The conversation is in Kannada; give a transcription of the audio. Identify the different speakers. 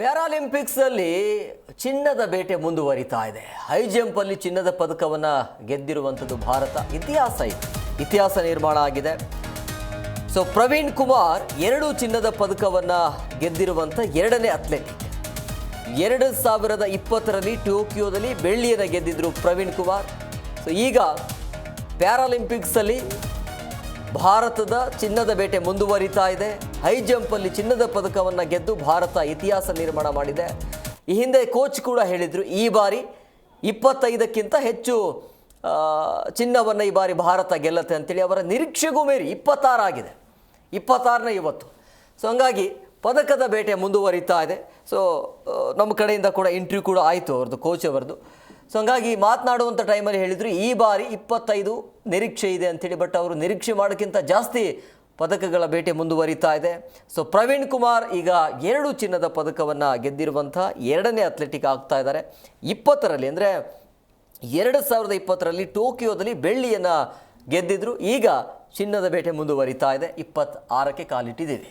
Speaker 1: ಪ್ಯಾರಾಲಿಂಪಿಕ್ಸ್ ಅಲ್ಲಿ ಚಿನ್ನದ ಬೇಟೆ ಮುಂದುವರಿತಾ ಇದೆ. ಹೈ ಜಂಪ್ ಅಲ್ಲಿ ಚಿನ್ನದ ಪದಕವನ್ನ ಗೆದ್ದಿರುವಂಥದ್ದು ಭಾರತ. ಇತಿಹಾಸ ಇದೆ. ಇತಿಹಾಸ ನಿರ್ಮಾಣ ಆಗಿದೆ. ಸೊ ಪ್ರವೀಣ್ ಕುಮಾರ್ ಎರಡು ಚಿನ್ನದ ಪದಕವನ್ನ ಗೆದ್ದಿರುವಂಥ ಎರಡನೇ ಅಥ್ಲೆಟಿಕ್ ಎರಡು ಸಾವಿರದ ಇಪ್ಪತ್ತರಲ್ಲಿ ಟೋಕಿಯೋದಲ್ಲಿ ಬೆಳ್ಳಿಯನ್ನು ಗೆದ್ದಿದ್ರು ಪ್ರವೀಣ್ ಕುಮಾರ್. ಸೊ ಈಗ ಪ್ಯಾರಾಲಿಂಪಿಕ್ಸಲ್ಲಿ ಭಾರತದ ಚಿನ್ನದ ಬೇಟೆ ಮುಂದುವರಿತಾ ಇದೆ. ಹೈ ಜಂಪಲ್ಲಿ ಚಿನ್ನದ ಪದಕವನ್ನು ಗೆದ್ದು ಭಾರತ ಇತಿಹಾಸ ನಿರ್ಮಾಣ ಮಾಡಿದೆ. ಈ ಹಿಂದೆ ಕೋಚ್ ಕೂಡ ಹೇಳಿದರು, ಈ ಬಾರಿ ಇಪ್ಪತ್ತೈದಕ್ಕಿಂತ ಹೆಚ್ಚು ಚಿನ್ನವನ್ನು ಈ ಬಾರಿ ಭಾರತ ಗೆಲ್ಲತ್ತೆ ಅಂತೇಳಿ ಅವರ ನಿರೀಕ್ಷೆಗೂ ಮೀರಿ ಇಪ್ಪತ್ತಾರಾಗಿದೆ. ಇಪ್ಪತ್ತಾರನೇ ಇವತ್ತು. ಸೊ ಹಂಗಾಗಿ ಪದಕದ ಬೇಟೆ ಮುಂದುವರಿತಾ ಇದೆ. ಸೊ ನಮ್ಮ ಕಡೆಯಿಂದ ಕೂಡ ಇಂಟ್ರ್ಯೂ ಕೂಡ ಆಯಿತು ಅವ್ರದ್ದು, ಕೋಚ್ ಅವರದ್ದು. ಸೊ ಹಂಗಾಗಿ ಮಾತನಾಡುವಂಥ ಟೈಮಲ್ಲಿ ಹೇಳಿದರು, ಈ ಬಾರಿ ಇಪ್ಪತ್ತೈದು ನಿರೀಕ್ಷೆ ಇದೆ ಅಂಥೇಳಿ ಬಟ್ ಅವರು ನಿರೀಕ್ಷೆ ಮಾಡೋಕ್ಕಿಂತ ಜಾಸ್ತಿ ಪದಕಗಳ ಬೇಟೆ ಮುಂದುವರಿತಾ ಇದೆ. ಸೊ ಪ್ರವೀಣ್ ಕುಮಾರ್ ಈಗ ಎರಡು ಚಿನ್ನದ ಪದಕವನ್ನು ಗೆದ್ದಿರುವಂಥ ಎರಡನೇ ಅಥ್ಲೆಟಿಕ್ ಆಗ್ತಾ ಇದ್ದಾರೆ. ಇಪ್ಪತ್ತರಲ್ಲಿ ಅಂದರೆ ಎರಡು ಸಾವಿರದ ಇಪ್ಪತ್ತರಲ್ಲಿ ಟೋಕಿಯೋದಲ್ಲಿ ಬೆಳ್ಳಿಯನ್ನು ಗೆದ್ದಿದ್ರು. ಈಗ ಚಿನ್ನದ ಬೇಟೆ ಮುಂದುವರಿತಾ ಇದೆ. ಇಪ್ಪತ್ತಾರಕ್ಕೆ ಕಾಲಿಟ್ಟಿದ್ದೀವಿ.